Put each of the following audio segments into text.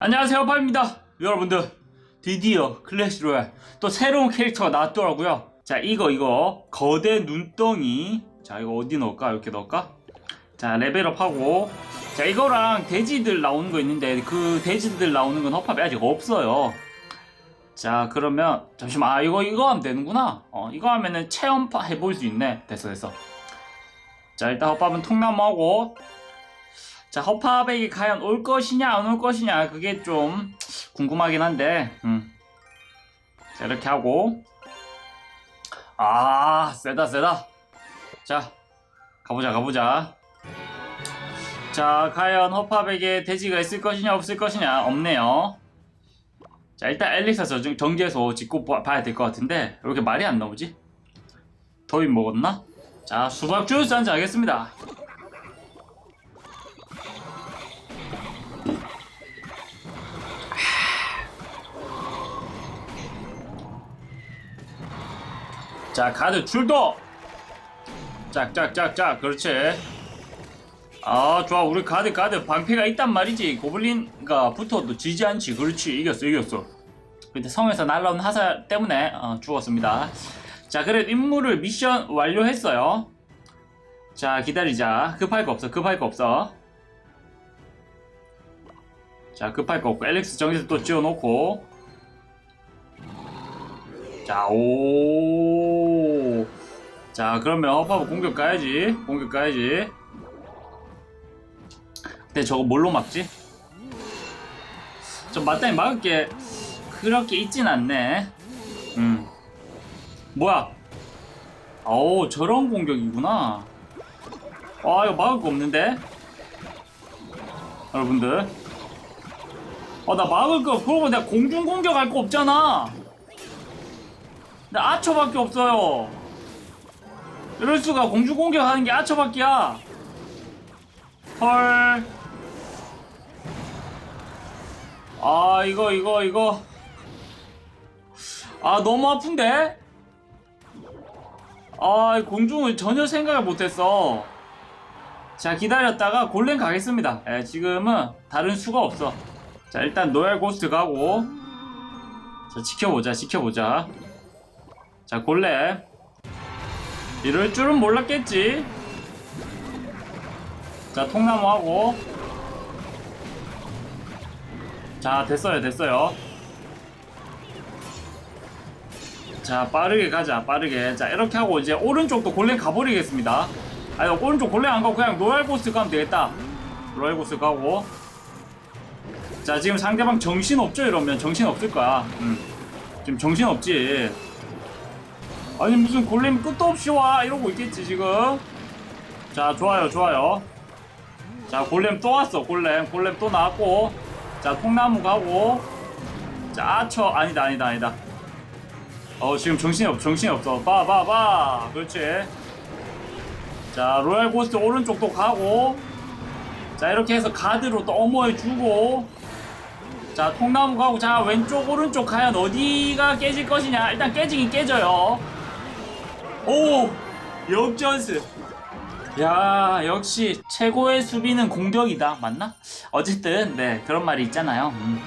안녕하세요 파입니다. 여러분들 드디어 클래시 로얄 또 새로운 캐릭터가 나왔더라고요. 자 이거 이거. 거대 눈덩이. 자 이거 어디 넣을까? 이렇게 넣을까? 자 레벨업하고. 자 이거랑 돼지들 나오는 거 있는데 그 돼지들 나오는 건 허팝이 아직 없어요. 자 그러면 잠시만. 아 이거 이거 하면 되는구나. 어 이거 하면은 체험 해볼 수 있네. 됐어 됐어. 자 일단 허팝은 통나무하고 자, 허팝에게 과연 올 것이냐, 안 올 것이냐, 그게 좀 궁금하긴 한데, 음. 자, 이렇게 하고. 아, 세다, 세다. 자, 가보자, 가보자. 자, 과연 허팝에게 돼지가 있을 것이냐, 없을 것이냐, 없네요. 자, 일단 엘리사 정- 정지해서 봐- 봐야 될 것 같은데, 왜 이렇게 말이 안 나오지? 더위 먹었나? 자, 수박 주스 한잔 하겠습니다. 자 가드 출동! 짝짝짝짝 그렇지. 아 좋아. 우리 가드 가드 방패가 있단 말이지. 고블린가 붙어도 지지 않지. 그렇지. 이겼어 이겼어. 근데 성에서 날라온 화살 때문에 어, 죽었습니다. 자 그래 임무를 미션 완료했어요. 자 기다리자. 급할 거 없어. 급할 거 없어. 자 급할 거 없고 엘릭스 정리도 또 지어놓고. 자, 오. 자, 그러면 허파브 공격 가야지. 공격 가야지. 근데 저거 뭘로 막지? 좀 맞다니 막을 게 그렇게 있진 않네. 음. 뭐야? 오, 저런 공격이구나. 아, 이거 막을 거 없는데? 여러분들. 어, 나 막을 거, 그러고 내가 공중 공격할 거 없잖아. 근데 아처밖에 없어요. 이럴 수가 공중 공격하는 게 아처밖이야. 헐. 아 이거 이거 이거. 아 너무 아픈데? 아 공중을 전혀 생각을 못했어. 자 기다렸다가 골렘 가겠습니다. 예, 지금은 다른 수가 없어. 자 일단 노얄 고스트 가고. 자 지켜보자 지켜보자. 자 골렘 이럴 줄은 몰랐겠지. 자 통나무하고. 자 됐어요 됐어요. 자 빠르게 가자 빠르게. 자 이렇게 하고 이제 오른쪽도 골렘 가버리겠습니다. 아니 오른쪽 골렘 안 가고 그냥 로얄고스 가면 되겠다. 로얄고스 가고. 자 지금 상대방 정신 없죠 이러면? 정신 없을 거야. 음. 지금 정신 없지 아니 무슨 골렘 끝도 없이 와. 이러고 있겠지 지금. 자 좋아요 좋아요. 자 골렘 또 왔어 골렘. 골렘 또 나왔고. 자 통나무 가고. 자 아처. 아니다 아니다 아니다. 어 지금 정신이 없 정신이 없어. 봐봐 봐. 그렇지. 자 로얄 고스트 오른쪽도 가고. 자 이렇게 해서 가드로 또 어머해 주고. 자 통나무 가고. 자 왼쪽 오른쪽 과연 어디가 깨질 것이냐? 일단 깨지긴 깨져요 오 역전스 야 역시 최고의 수비는 공격이다 맞나? 어쨌든 네 그런 말이 있잖아요 음.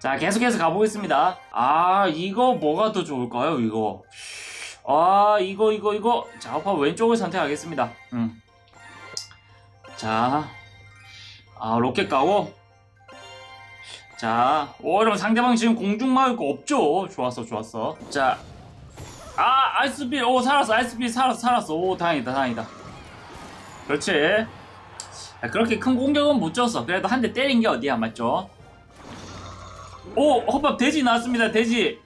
자 계속해서 가보겠습니다 아 이거 뭐가 더 좋을까요 이거 아 이거 이거 이거 자 아빠 왼쪽을 선택하겠습니다 음. 자 아, 로켓 가고 자, 오, 그럼 상대방 지금 공중 막을 거 없죠? 좋았어, 좋았어. 자, 아, 아이스필, 오, 살았어, 아이스필 살았어, 살았어. 오, 다행이다, 다행이다. 그렇지. 아, 그렇게 큰 공격은 못 줬어. 그래도 한 대 때린 게 어디야, 맞죠? 오, 허밥 돼지 나왔습니다, 돼지.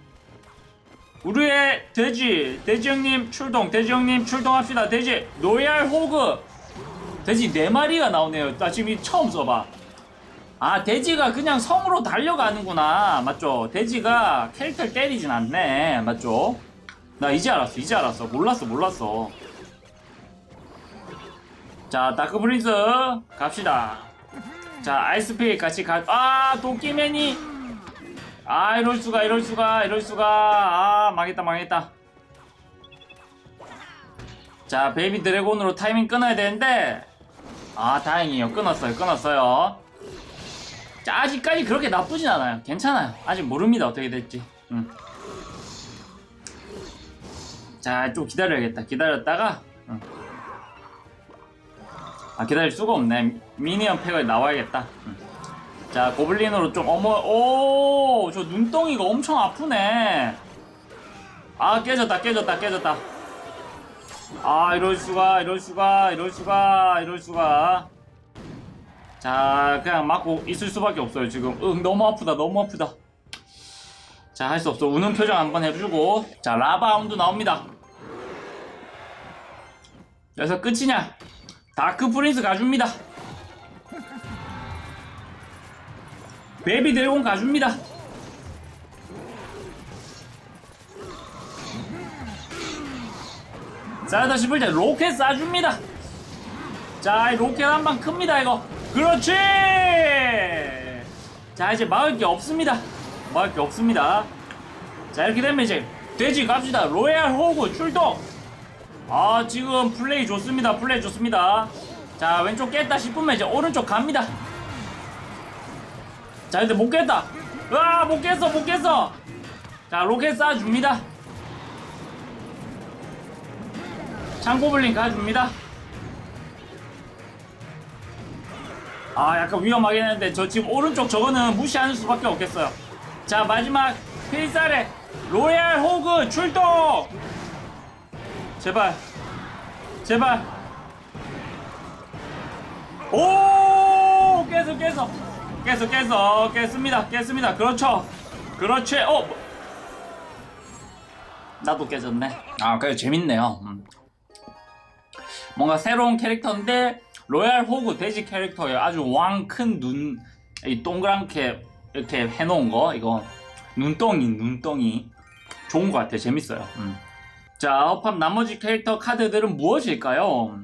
우리의 돼지, 돼지 형님 출동, 돼지 형님 출동합시다, 돼지. 로얄 호그. 돼지 네 마리가 나오네요. 나 지금 이 처음 써봐. 아 돼지가 그냥 성으로 달려가는구나 맞죠 돼지가 캐릭터를 때리진 않네 맞죠 나 이제 알았어 이제 알았어 몰랐어 몰랐어 자 다크 프린스 갑시다 자 아이스페이 같이 가아 도끼맨이 아 이럴수가 이럴수가 이럴수가 아 망했다 망했다 자 베이비 드래곤으로 타이밍 끊어야 되는데 아 다행이에요 끊었어요 끊었어요 자, 아직까지 그렇게 나쁘진 않아요. 괜찮아요. 아직 모릅니다. 어떻게 될지. 음. 자, 좀 기다려야겠다. 기다렸다가. 음. 아, 기다릴 수가 없네. 미니언 팩을 나와야겠다. 음. 자, 고블린으로 좀 어머, 오, 저 눈덩이가 엄청 아프네. 아, 깨졌다, 깨졌다, 깨졌다. 아, 이럴 수가, 이럴 수가, 이럴 수가, 이럴 수가. 자, 그냥 맞고 있을 수밖에 없어요, 지금. 응, 너무 아프다, 너무 아프다. 자, 할 수 없어. 우는 표정 한번 해주고. 자, 라바운드 나옵니다. 여기서 끝이냐? 다크 프린스 가줍니다. 베이비 드래곤 가줍니다. 싸다 싶을 때 로켓 쏴줍니다. 자, 이 로켓 한 방 큽니다, 이거. 그렇지! 자, 이제 막을 게 없습니다. 막을 게 없습니다. 자, 이렇게 되면 이제 돼지 갑시다. 로얄 호구 출동! 아, 지금 플레이 좋습니다. 플레이 좋습니다. 자, 왼쪽 깼다 싶으면 이제 오른쪽 갑니다. 자, 근데 못 깼다. 으아, 못 깼어, 못 깼어. 자, 로켓 쏴줍니다. 창고블린 가줍니다. 아 약간 위험하긴 했는데 저 지금 오른쪽 저거는 무시하는 수밖에 없겠어요 자 마지막 필살의 로얄 호그 출동 제발. 제발. 오! 깼어 깼어 깼어 깼어 깼습니다. 깼습니다. 그렇죠. 그렇지. 어! 나도 깨졌네. 아 그래. 재밌네요. 음. 뭔가 새로운 캐릭터인데 로얄 호그 돼지 캐릭터에 아주 왕 큰 눈 이 동그랗게 이렇게 해놓은 거. 이거 눈덩이 눈덩이. 좋은 것 같아 재밌어요. 음. 자 업합 나머지 캐릭터 카드들은 무엇일까요?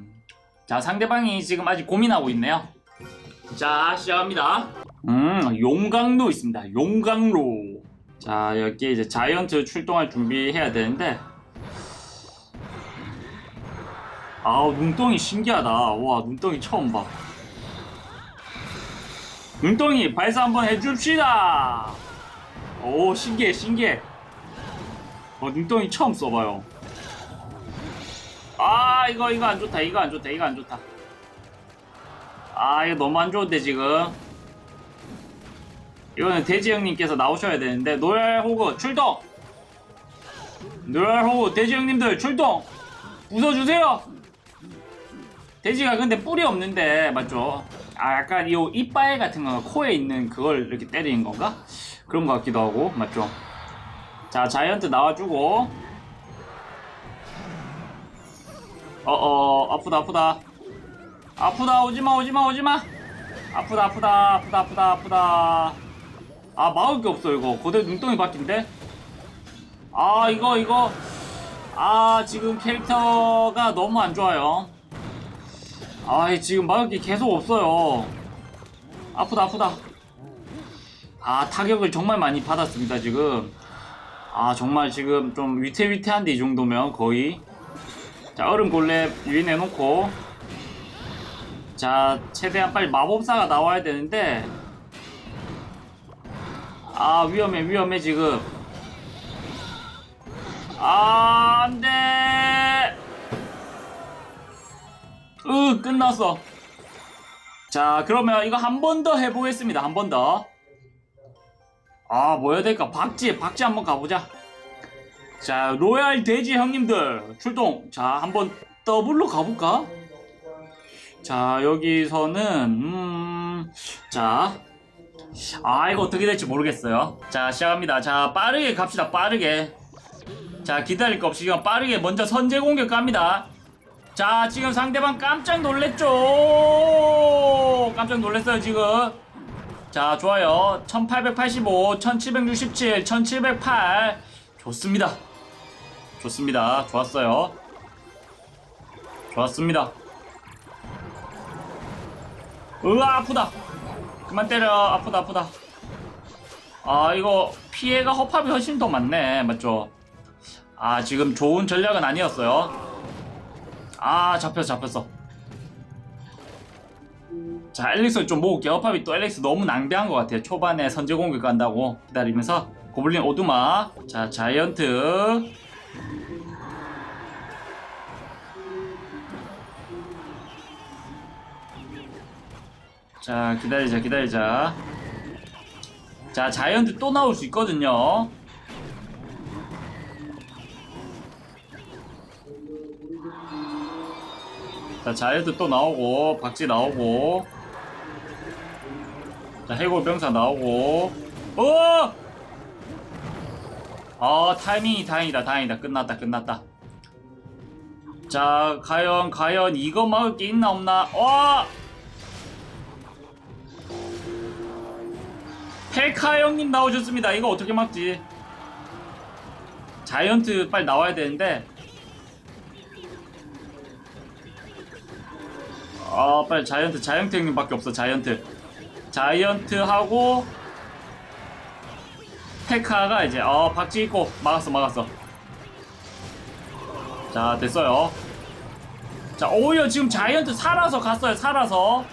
자 상대방이 지금 아직 고민하고 있네요. 자 시작합니다. 음 용광로 있습니다. 용광로. 자 여기에 이제 자이언트 출동할 준비해야 되는데. 아우 눈덩이 신기하다. 와 눈덩이 처음 봐. 눈덩이 발사 한번 해줍시다. 오 신기해 신기해. 어 눈덩이 처음 써봐요 아 이거 이거 안 좋다. 이거 안 좋다. 이거 안 좋다. 아 이거 너무 안 좋은데 지금. 이거는 돼지 형님께서 나오셔야 되는데 노랄 호그 출동! 노랄 호그 돼지 형님들 출동! 웃어주세요! 돼지가 근데 뿔이 없는데 맞죠? 아 약간 이 이빨 같은 거 코에 있는 그걸 이렇게 때리는 건가? 그런 것 같기도 하고 맞죠? 자 자이언트 나와주고 어어 아프다 아프다. 아프다 오지마 오지마 오지마. 아프다 아프다 아프다 아프다 아프다. 아 막을 게 없어 이거. 고대 눈덩이 바뀐데? 아 이거 이거. 아 지금 캐릭터가 너무 안 좋아요. 아 지금 막을 게 계속 없어요. 아프다 아프다. 아 타격을 정말 많이 받았습니다 지금. 아 정말 지금 좀 위태위태한데 이 정도면 거의 자 얼음 골렘 유인해 놓고. 자 최대한 빨리 마법사가 나와야 되는데. 아 위험해 위험해 지금. 아 안돼! 으 끝났어. 자 그러면 이거 한 번 더 해보겠습니다 한 번더아 뭐 해야 될까? 박지 박지 한번 가보자 자 로얄 돼지 형님들 출동. 자 한번 더블로 가볼까? 자 여기서는 음자. 아 이거 어떻게 될지 모르겠어요. 자 시작합니다. 자 빠르게 갑시다 빠르게. 자 기다릴 거 없이 그냥 빠르게 먼저 선제 공격 갑니다. 자 지금 상대방 깜짝 놀랬죠? 깜짝 놀랐어요 지금. 자 좋아요. 1885 1767 1708 좋습니다 좋습니다. 좋았어요. 좋았습니다. 으아 아프다. 그만 때려. 아프다 아프다. 아 이거 피해가 허팝이 훨씬 더 많네. 맞죠? 아 지금 좋은 전략은 아니었어요. 아 잡혔어 잡혔어. 자 엘릭스 좀 모을게요 어파비 또 엘릭스 너무 낭비한 것 같아요. 초반에 선제 공격 간다고 기다리면서 고블린 오두마 자 자이언트 자 기다리자 기다리자. 자 자이언트 또 나올 수 있거든요. 자 자이언트 또 나오고 박쥐 나오고. 자 해골 병사 나오고. 어! 아 타이밍이 다행이다 다행이다. 끝났다 끝났다. 자 과연 과연 이거 막을 게 있나 없나? 와 페카 형님 나오셨습니다. 이거 어떻게 막지? 자이언트 빨리 나와야 되는데. 아 빨리 자이언트 자이언트 형님밖에 없어 자이언트. 자이언트 하고 페카가 이제 어 박쥐 있고 막았어 막았어 자 됐어요 자 오히려 지금 자이언트 살아서 갔어요 살아서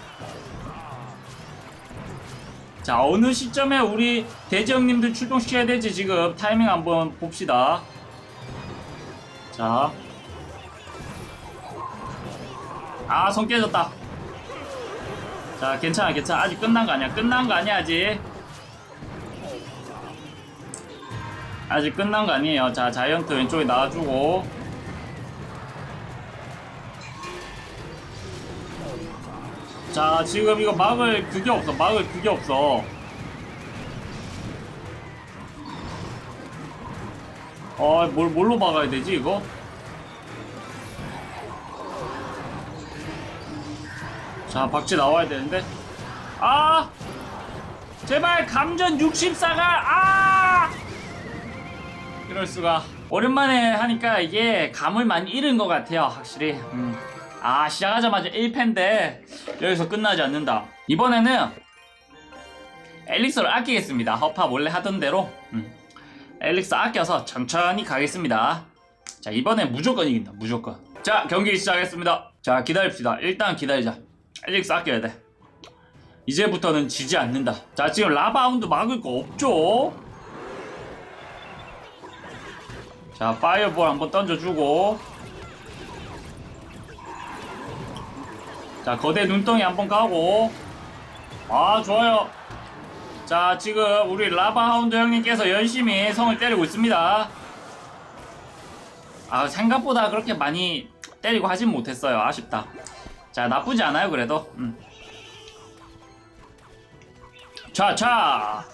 자 어느 시점에 우리 대지 형님들 출동시켜야 될지 지금 타이밍 한번 봅시다 자 아, 손 깨졌다. 자, 괜찮아, 괜찮아. 아직 끝난 거 아니야. 끝난 거 아니야, 아직. 아직 끝난 거 아니에요. 자, 자이언트 왼쪽에 나와주고. 자, 지금 이거 막을 그게 없어. 막을 그게 없어. 어, 뭘, 뭘로 막아야 되지, 이거? 자 박쥐 나와야 되는데 아 제발 감전 64가 아 이럴 수가 오랜만에 하니까 이게 감을 많이 잃은 것 같아요 확실히 음. 아 시작하자마자 1패인데 여기서 끝나지 않는다 이번에는 엘릭서를 아끼겠습니다 허파 몰래 하던 대로 음. 엘릭서 아껴서 천천히 가겠습니다 자 이번엔 무조건 이긴다 무조건 자 경기 시작하겠습니다 자 기다립시다 일단 기다리자 엘릭스 아껴야 돼. 이제부터는 지지 않는다. 자, 지금 라바운드 막을 거 없죠? 자, 파이어볼 한번 던져주고. 자, 거대 눈덩이 한번 가고. 아, 좋아요. 자, 지금 우리 라바하운드 형님께서 열심히 성을 때리고 있습니다. 아, 생각보다 그렇게 많이 때리고 하진 못했어요. 아쉽다. 자 나쁘지 않아요 그래도 음. 자자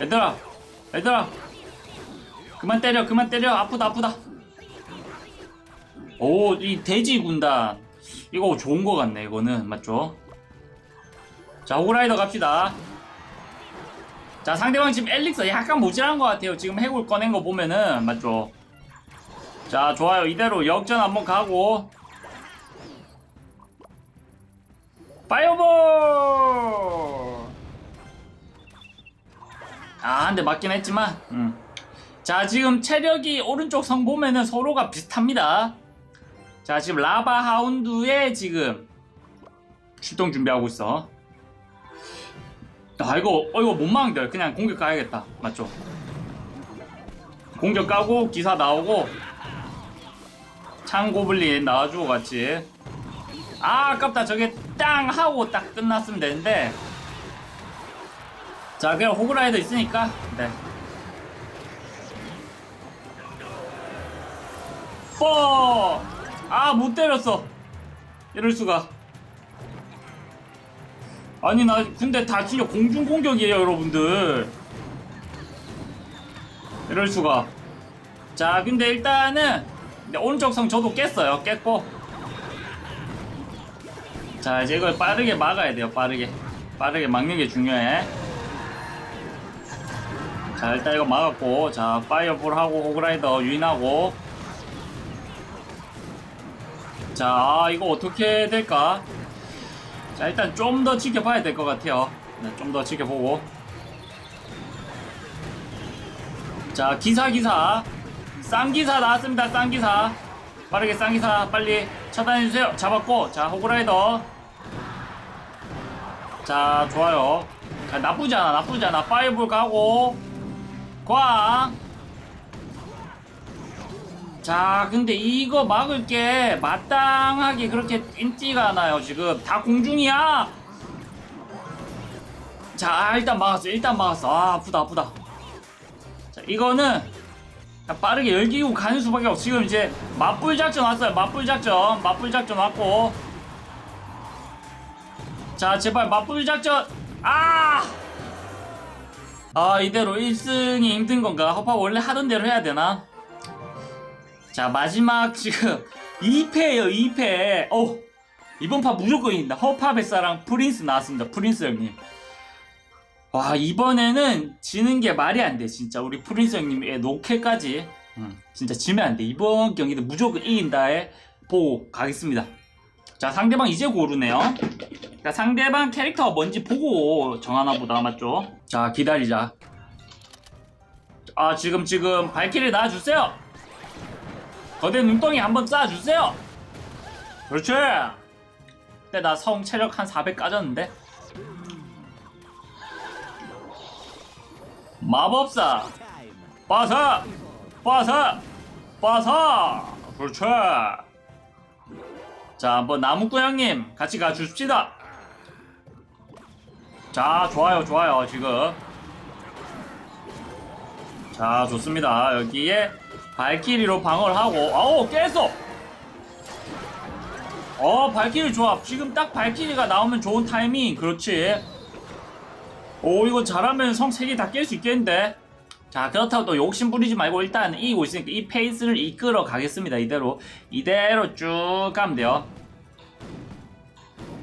얘들아 얘들아 그만 때려 그만 때려. 아프다 아프다. 오 이 돼지 군단. 이거 좋은 거 같네 이거는. 맞죠? 자 호라이더 갑시다. 자 상대방 지금 엘릭서 약간 모질한 것 같아요. 지금 해골 꺼낸 거 보면은. 맞죠? 자 좋아요. 이대로 역전 한번 가고. 파이어볼! 아 한 대 맞긴 했지만 음. 자 지금 체력이 오른쪽 성 보면은 서로가 비슷합니다. 자 지금 라바 하운드에 지금 출동 준비하고 있어. 아 이거 어 이거 못 막는다 그냥 공격 가야겠다. 맞죠? 공격 가고 기사 나오고 창고블린 나와주고 같이. 아 아깝다. 저게 땅 하고 딱 끝났으면 되는데. 자 그냥 호그라이더 있으니까. 네 뽀! 아못 때렸어. 이럴 수가. 아니 나 근데 다 진짜 공중 공격이에요 여러분들. 이럴 수가. 자 근데 일단은 근데 오른쪽 성 저도 깼어요. 깼고. 자 이제 이걸 빠르게 막아야 돼요 빠르게. 빠르게 막는 게 중요해. 자 일단 이거 막았고. 자 파이어볼 하고 호그라이더 유인하고 자 아, 이거 어떻게 될까 자 일단 좀 더 지켜봐야 될 것 같아요 네, 좀 더 지켜보고 자 기사 기사 쌍기사 나왔습니다 쌍기사 빠르게 쌍기사 빨리 차단해주세요. 잡았고, 자, 호그라이더. 자, 좋아요. 자, 나쁘지 않아, 나쁘지 않아. 파이브 가고, 꽝. 자, 근데 이거 막을 게 마땅하게 그렇게 띵지가 않아요, 지금. 다 공중이야! 자, 일단 막았어, 일단 막았어. 아, 아프다, 아프다. 자, 이거는 빠르게 열기고 가는 수밖에 없어. 지금 이제 맞불 작전 왔어요. 맞불 작전. 맞불 작전 왔고. 자, 제발 맞불 작전. 아! 아, 이대로 1승이 힘든 건가? 허파 원래 하던 대로 해야 되나? 자, 마지막 지금 2패예요, 2패. 어. 이번 판 무조건 이긴다. 허파 뱃사랑 프린스 나왔습니다. 프린스 형님. 와 이번에는 지는 게 말이 안 돼 진짜 우리 프린스 형님의 노캐까지 음, 진짜 지면 안 돼 이번 경기는 무조건 이긴다에 보고 가겠습니다 자 상대방 이제 고르네요 자, 상대방 캐릭터가 뭔지 보고 정하나 보다 맞죠 자 기다리자 아 지금 지금 발키리 놔주세요 거대 눈덩이 한번 쏴주세요. 그렇지. 근데 나 성 체력 한 400 까졌는데. 마법사. 빠사. 빠사. 빠사. 그렇죠 자 한번 나무꾼 형님 같이 가주십시다. 자 좋아요 좋아요 지금 자 좋습니다. 여기에 발키리로 방어를 하고 아우 깼어 어 발키리 좋아 지금 딱 발키리가 나오면 좋은 타이밍. 그렇지. 오 이거 잘하면 성 3개 다 깰 수 있겠는데? 자 그렇다고 또 욕심 부리지 말고 일단 이기고 있으니까 이 페이스를 이끌어 가겠습니다 이대로. 이대로 쭉 가면 돼요.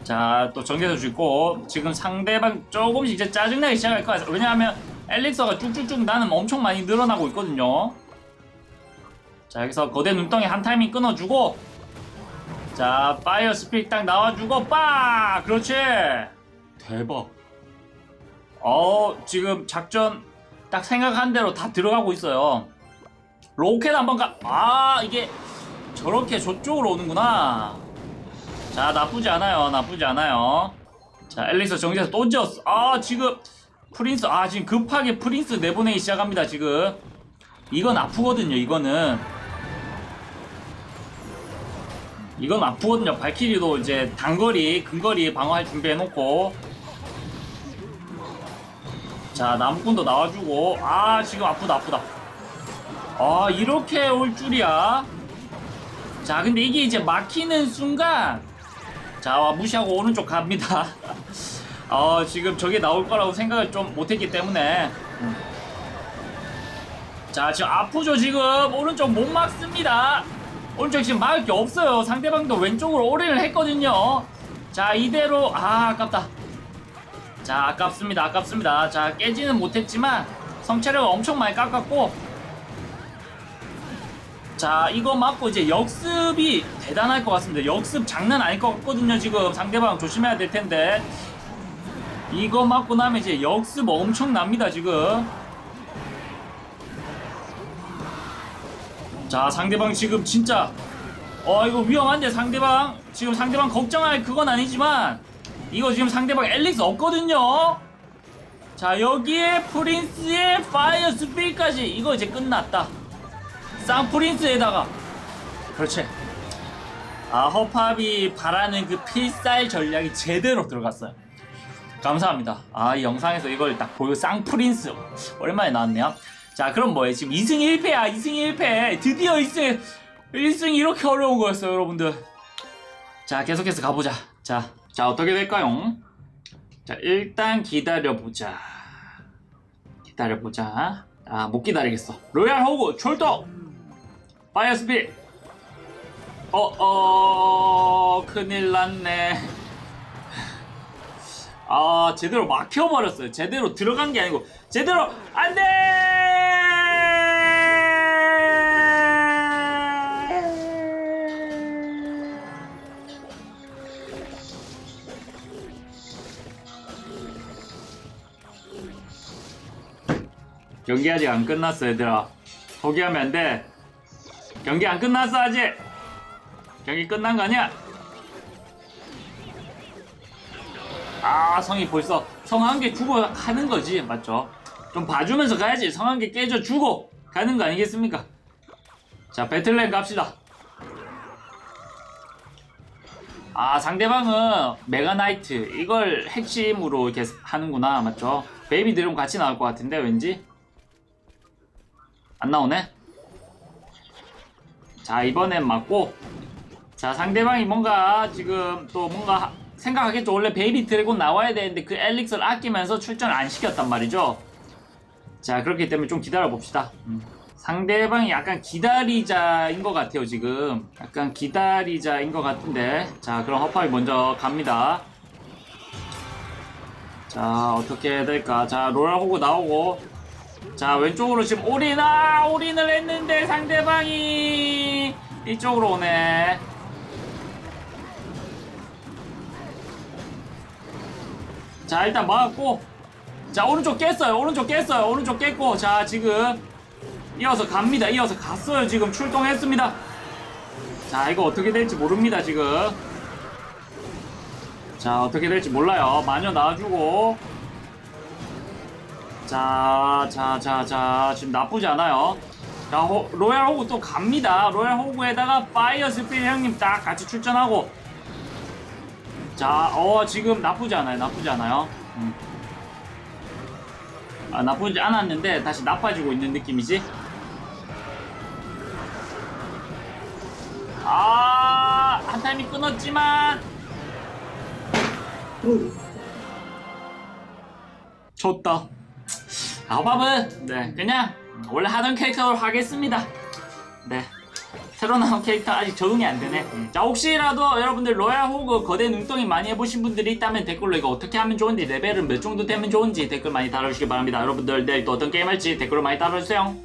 자 또 전개도 주고 지금 상대방 조금씩 이제 짜증나기 시작할 것 같아요. 왜냐하면 엘릭서가 쭉쭉쭉 나는 엄청 많이 늘어나고 있거든요 자 여기서 거대 눈덩이 한 타이밍 끊어주고 자 파이어 스피릿 딱 나와주고 빠 그렇지 대박 어 지금 작전 딱 생각한 대로 다 들어가고 있어요 로켓 한번 가. 아 이게 저렇게 저쪽으로 오는구나. 자 나쁘지 않아요. 나쁘지 않아요. 자 앨리스 정지해서 또 지었어. 아 지금 프린스 아 지금 급하게 프린스 내보내기 시작합니다 지금. 이건 아프거든요. 이거는 이건 아프거든요. 발키리도 이제 단거리 근거리 방어할 준비해놓고 자 나무꾼도 나와주고 아 지금 아프다 아프다 아 이렇게 올 줄이야 자 근데 이게 이제 막히는 순간 자 무시하고 오른쪽 갑니다 어 지금 저게 나올 거라고 생각을 좀 못했기 때문에. 음. 자 지금 아프죠 지금? 오른쪽 못 막습니다. 오른쪽 지금 막을 게 없어요. 상대방도 왼쪽으로 올인을 했거든요. 자 이대로 아 아깝다. 자 아깝습니다 아깝습니다. 자 깨지는 못했지만 성체력을 엄청 많이 깎았고. 자 이거 맞고 이제 역습이 대단할 것 같습니다. 역습 장난 아닐 것 같거든요 지금. 상대방 조심해야 될 텐데 이거 맞고 나면 이제 역습 엄청납니다 지금. 자 상대방 지금 진짜 어 이거 위험한데 상대방 지금 상대방 걱정할 그건 아니지만 이거 지금 상대방 엘릭스 없거든요. 자 여기에 프린스의 파이어 스피드까지 이거 이제 끝났다. 쌍프린스에다가. 그렇지. 아 허팝이 바라는 그 필살 전략이 제대로 들어갔어요 감사합니다. 아 이 영상에서 이걸 딱 보여 쌍프린스. 오랜만에 나왔네요. 자 그럼 뭐예요? 지금 2승 1패야 2승 1패. 드디어 1승 1승 이렇게 어려운 거였어요 여러분들. 자 계속해서 가보자. 자, 자 어떻게 될까요? 자 일단 기다려보자. 기다려보자. 아 못 기다리겠어. 로얄 호구 출동 파이어 스피 어 어 큰일 났네 아 제대로 막혀버렸어요. 제대로 들어간 게 아니고. 제대로 안돼! 경기 아직 안 끝났어 얘들아. 포기하면 안돼. 경기 안 끝났어 아직. 경기 끝난 거 아니야? 아 성이 벌써 성 한 개 주고 가는 거지. 맞죠? 좀 봐주면서 가야지. 성 한 개 깨져 주고 가는 거 아니겠습니까? 자 배틀랜 갑시다. 아 상대방은 메가나이트. 이걸 핵심으로 이렇게 하는구나. 맞죠? 베이비 드럼 같이 나올 것 같은데 왠지? 안 나오네? 자 이번엔 맞고. 자 상대방이 뭔가 지금 또 뭔가 하- 생각하겠죠 원래 베이비 드래곤 나와야 되는데 그 엘릭스를 아끼면서 출전을 안 시켰단 말이죠. 자 그렇기 때문에 좀 기다려 봅시다. 음. 상대방이 약간 기다리자인 것 같아요 지금. 약간 기다리자인 것 같은데. 자 그럼 허파이 먼저 갑니다. 자 어떻게 해야 될까? 자 호구 나오고. 자 왼쪽으로 지금 올인 아! 올인을 했는데 상대방이 이쪽으로 오네 자 일단 막았고. 자 오른쪽 깼어요. 오른쪽 깼어요. 오른쪽 깼고. 자 지금 이어서 갑니다. 이어서 갔어요. 지금 출동했습니다. 자 이거 어떻게 될지 모릅니다 지금. 자 어떻게 될지 몰라요. 마녀 나와주고. 자, 자, 자, 자, 지금 나쁘지 않아요. 자, 호- 로얄 호구 또 갑니다. 로얄 호구에다가 파이어 스피릿 형님 딱 같이 출전하고. 자, 어, 지금 나쁘지 않아요. 나쁘지 않아요. 음. 아, 나쁘지 않았는데 다시 나빠지고 있는 느낌이지. 아, 한 타임이 끊었지만. 졌다. 아밥은 네 그냥 원래 하던 캐릭터로 하겠습니다. 네 새로 나온 캐릭터 아직 적응이 안 되네. 자 혹시라도 여러분들 로얄 호그 거대 눈덩이 많이 해보신 분들이 있다면 댓글로 이거 어떻게 하면 좋은지 레벨은 몇 정도 되면 좋은지 댓글 많이 달아주시기 바랍니다. 여러분들 내일 또 어떤 게임 할지 댓글로 많이 달아주세요.